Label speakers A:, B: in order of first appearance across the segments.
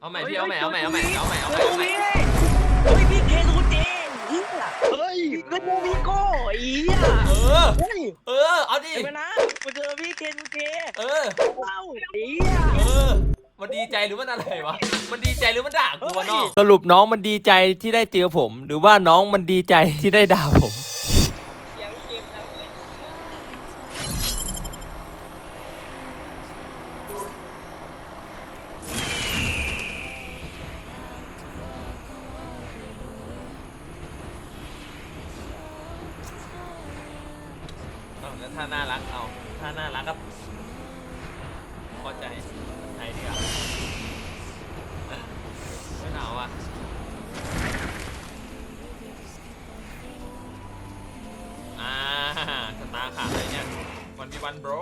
A: เอาใหม่พี่เอาใหม่เอาใหม่เอาใหม่เอาใหม่เอาใหม่เอาใหม่
B: เฮ้ยพี่เคทูเจงเฮีย
C: เฮ้ย
B: เล่นโมบิโก้เฮีย
A: เออ
B: เฮ้ย
A: เออ เอาดิ
B: เห็นไหมนะมาเจอพี่เคทูเจ
A: เออ
B: เล่าเฮีย
A: เออ มันดีใจหรือมันอะไรวะ มันดีใจหรือมันด่ากูวะน้อง สรุปน้องมันดีใจที่ได้เจอผม หรือว่าน้องมันดีใจที่ได้ด่าผม
B: เสียงเกมดังเลย
A: เอาแล้ว ถ้าน่ารักเอา ถ้าน่ารักก็พอใจไหนดีอะไม่หนาวอะอ่าสตาร์ขาดเลยเนี่ยวันดีวันโบร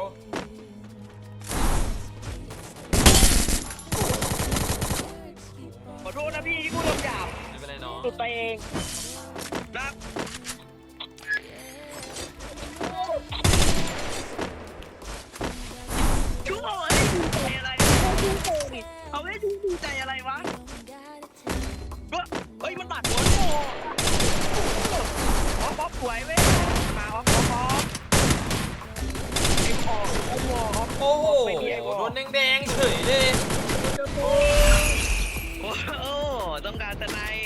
B: ขอโทษนะพี่ที่พูดคำหยาบ
A: ไม่เป็นไรน้อง
B: สุดไปเองารทนาย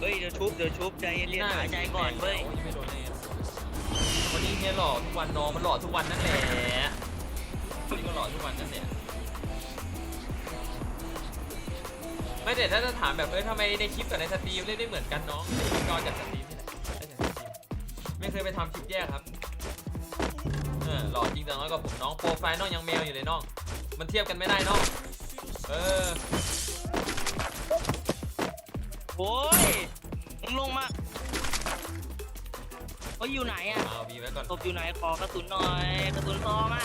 B: เฮ้ยเดี๋ยวชุบเดี๋ยวชุบใจเย็นๆหายใจก่อนเว้ย
A: โไม่โดนแน่วันนี้เฮียหล่อทุกวันน้องมันหล่อทุกวันนั่นแหละนี่ก็หล่อทุกวันนั่นแหละไม่แต่ถ้าจะถามแบบเอ้ยทำไมในคลิปกับในสตรีมเล่นได้เหมือนกันน้องก็จากสตรีมนี่แหละได้จากสตรีมไม่เคยไปทำคลิปแยกครับเออหล่อจริงแต่น้อยกว่าผมน้องโปรไฟล์น้องยังแมวอยู่เลยน้อง มันเทียบกันไม่ได้น้องเออ
B: โอ้ยมึงลงมาเฮ้ยอยู่ไหนอะ
A: เอาบีไว้ก่อน
B: ศพอยู่ไหนขอกระสุนหน่อยกระสุนซองอะ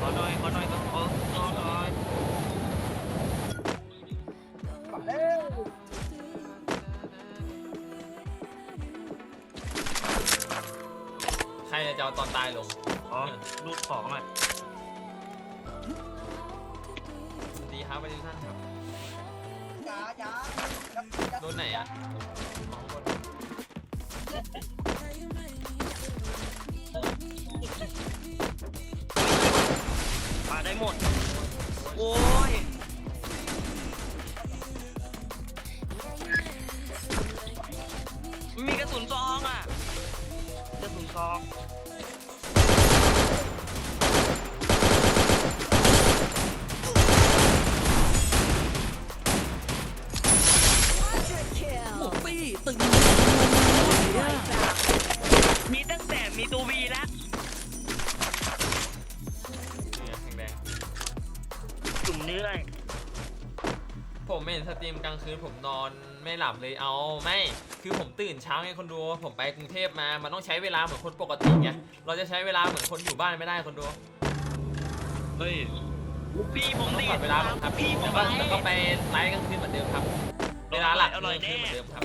B: ขอหน่อยขอหน่อยขอขอซองหน่อย
A: ใครจะเอาตอนตายลง
B: อ๋อรูดของอะ
A: ไปดูท่านครับโดนไหนอะของบน
B: มาได้หมด โอ้ย รี
D: มก
B: ลา
A: งคืนผมนอนไม่หลับเลยเอาไม่คือผมตื่นเช้าไงคนดูผมไปกรุงเทพมา มันต้องใช้เวลาเหมือนคนปกติไงเราจะใช้เวลาเหมือนคนอยู่บ้านไม่ได้คนดู
B: เฮ้ยพี่ผม
A: ต้อง
B: ดี
A: ปรับเวลาผมครับ
B: พี่ผ
A: แล้ว
B: ม
A: ก็
B: ไป
A: แล้วก็ไปไลฟ์กลางคืนเหมือนเดิมครับ เวลาหลัก
B: อร่อย
A: กลางคืน
B: แน่
A: เหมือนเดิมครับ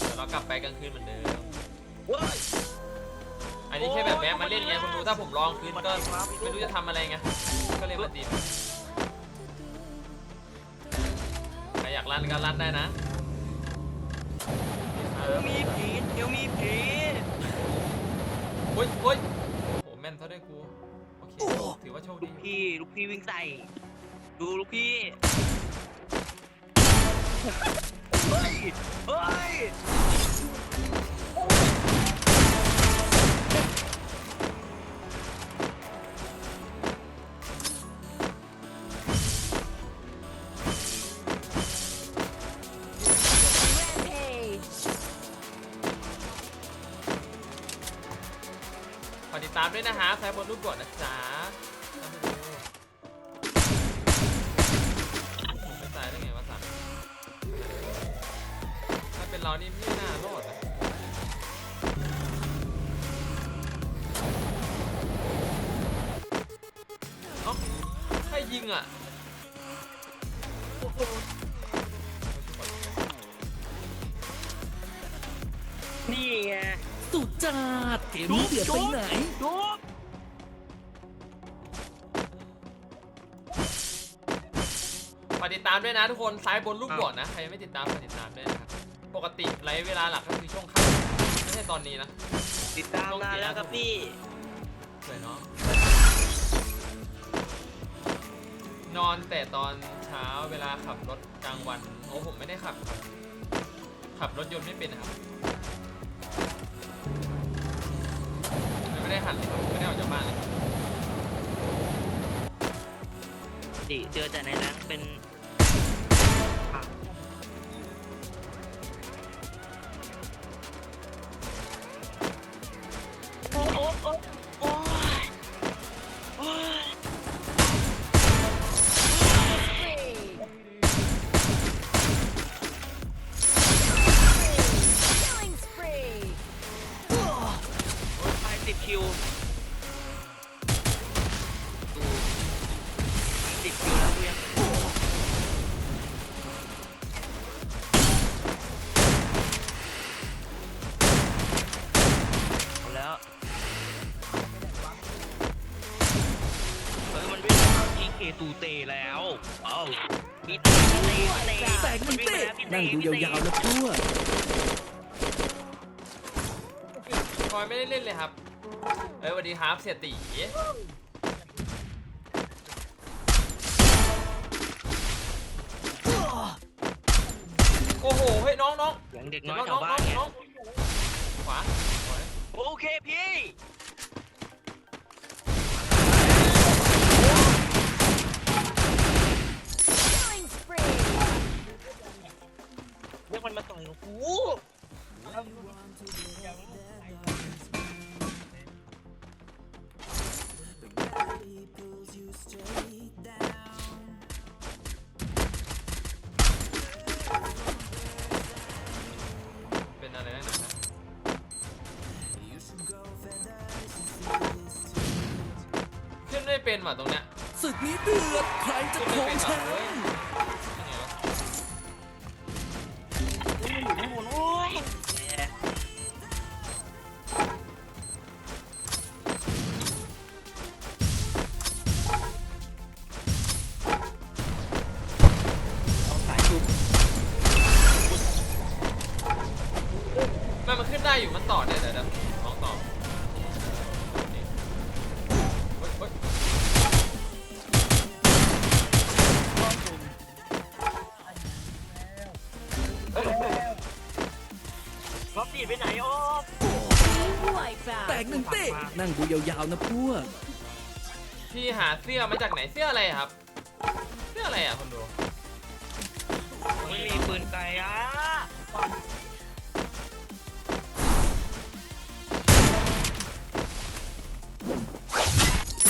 A: เดี๋ยวเรากลับไปกลางคืนเหมือนเดิม
B: เว้ย
A: อันนี้แค่แบบแวะมาเล่นไงคนดูถ้าผมลองคืนก็ไม่รู้จะทำอะไรไงก็เลยมาตีากลั่นก็ลั่นได้นะ เอ
B: เดี๋
A: อ
B: ยวมีผีเดี๋ยวมีผี
A: โอ้ยโอ้ยโอ้โหแม่นเท่าได้กูโอเคถือว่าโชคดี
B: พี่ลูกพี่วิ่งใส่ดูลูกพี่เฮ้ยเฮ้
A: ดตามด้วยนะฮะใครบนรูปกดนะจ๊ะตามไปดูผมไม่ตายได้ไงวะสัตว์ถ้าเป็นเรานี่ไม่น่ารอดนะเอ้าใครยิงอะ
B: นี่ไง
D: สุดจัดเกมนี้เดือดไปไหน
B: จุ๊บ
A: ฝากติดามด้วยนะทุกคนซ้ายบนรูปบวกนะใครยังไม่ติดตามฝากติดตามด้วยนะครับปกติไลฟ์เวลาหลักก็คือช่วงค่ำไม่ใช่ตอนนี้นะ
B: ติดตามนานแล้วครับพี่
A: สวยเนาะนอนแต่ตอนเช้าเวลาขับรถกลางวันโอ้ผมไม่ได้ขับครับขับรถยนต์ไม่เป็นนะครับไม่ได้หัดเลยครับไม่ได้ออกจากบ้านเลยครับ
B: ดิเจอแต่ในนั้นเป็น เคตูเตแล้วเอ้าพี่เตพี่เตพี่เต
D: แตกหนึ่งเตะนั่งดูยาวๆนะพวก
A: คอยไม่ได้เล่นเลยครับ เอ้ยสวัสดีครับเสียตีโอ้โห เฮ้ยน้องน้อง
B: เสียงเด็ก
A: น้
B: น้
A: อ
B: อย
A: ง
B: แถ
A: น้อ
B: ว
A: ง
B: บ้านไง
A: น้องขวาขวา
B: โอเคพี่
A: ว่ะตรงเนี้ย
D: ศึกนี้เดือดใครจะ
A: ขึ้น
D: ค
A: ไม่
D: รอง
A: เป็น
D: แช
A: ว่ะ
D: ม
A: เร
B: อบตีไปไหนออฟ
C: Wipeout!
D: แตกหนึ่งเตะนั่งดูยาวๆนะพวก
A: พี่หาเสื้อมาจากไหนเสื้ออะไรครับ เสื้ออะไรอะคนดู
B: ไม่มีปืนไกลอะ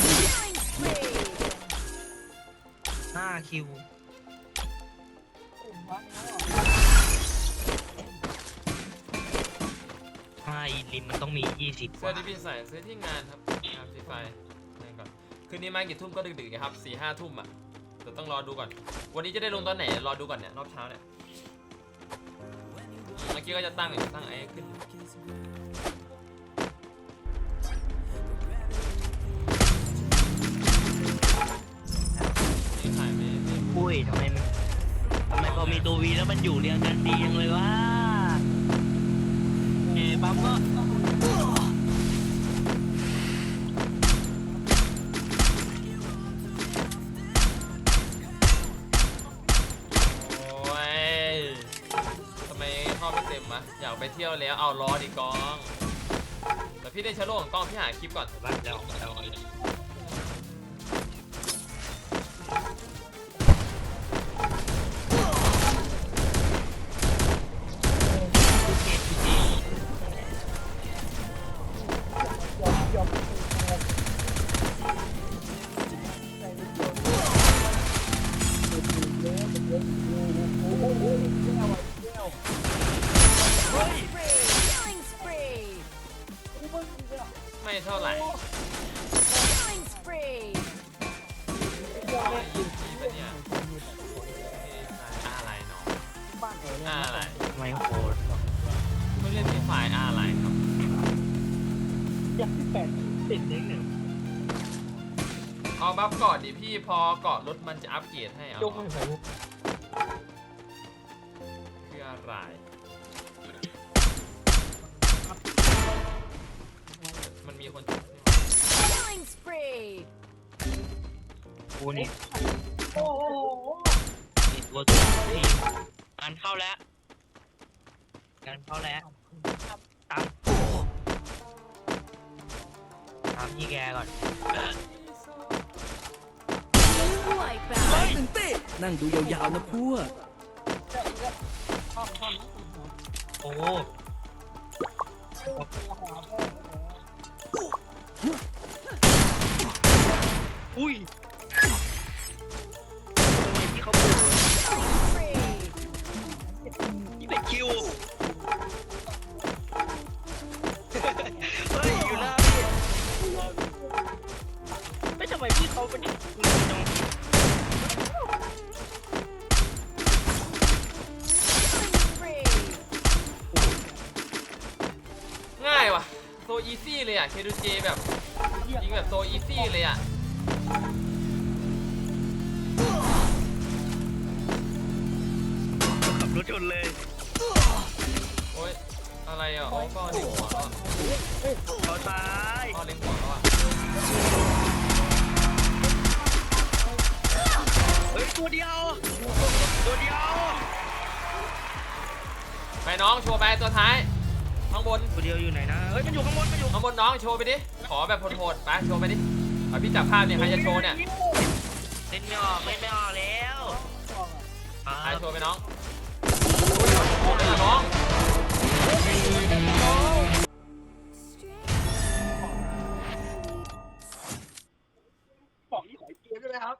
C: Killing spree!
B: ห้าคิว ห้าอีลิมมันต้องมียี่สิบ
A: เสื้อที่พี่ใส่ซื้อที่งานครับงานสีไฟนั่นก่อน คืนนี้มากี่ทุ่มก็ดึกๆไงครับสี่ห้าทุ่มอะเดี๋ยวต้องรอดูก่อน วันนี้จะได้ลงตอนไหน รอดูก่อนเนี่ยรอบเช้าเนี่ย เมื่อกี้ก็จะตั้งอยู่ตั้งไอ้ขึ้น นี่ขายไม่ไม่
B: อุ้ยทำไมมันทำไมพอมีตัววีแล้วมันอยู่เรียงกันดียังเลยวะเอ้ ปั๊มก็
A: โอ้ยทำไมเข้าไม่เต็มวะอยากไปเที่ยวแล้วเอาล้อดิกอง แต่พี่ได้ชะโลของกองพี่หาคลิปก่อน
B: บ้านแล้วแล้ว
A: ยินดีปะเนี่ยอะไรเนาะอะไร
B: ไม่โหด
A: ไม่เล่นที่ไฟล์อะไรครับ
B: อย่ากที่แปดติดเลขหนึ่ง
A: เอาบัฟเกาะดิพี่พอเกาะรถมันจะอัปเกรดให้เอา
B: ยกให้ผม
A: คืออะไร
B: กูนี่โอ้โหตัวตัวทีมงานเข้าแล้วงานเข้าแล้วตามตามพี่แกก่อน
D: ตึงเต้นั่งดูยาวๆนะพวก
B: โอ้อุ้ย เขาเปิด
C: Spree.
B: นี่เป็นคิว เฮ้ย อยู่หน้าพี่ไม่ทำไมพี่เขาเป็นมือจัง
A: ง่ายว่ะโซอีซี่เลยอะเคดูเจแบบยิงแบบโซอีซี่เลยอะ
B: ขับรถชนเลย
A: โอ๊ยอะไรอะโอ้ก็เล็งหัวแล้วอะ
B: เขาตาย
A: ก็เล็งหัวแล้วอะ
B: เฮ้ยตัวเดียว ตัวเดียว
A: ไปน้องโชว์ไปตัวท้ายข้างบน
B: ตัวเดียวอยู่ไหนนะ เฮ้ยมันอยู่ข้างบนมันอยู่
A: ข้างบนน้องโชว์ไปดิขอแบบโหดๆไปโชว์ไปดิเอาพี่จับภาพเนี่ยใครจะโชว์เนี่ย
B: เล่นไม่ออกเล่นไม่ออกแล้วอ่า
A: ใครโชว์ไปน้องโชว์ไปละน้อง
B: ของนี่ขอเกียร์ใช่ไหมครับ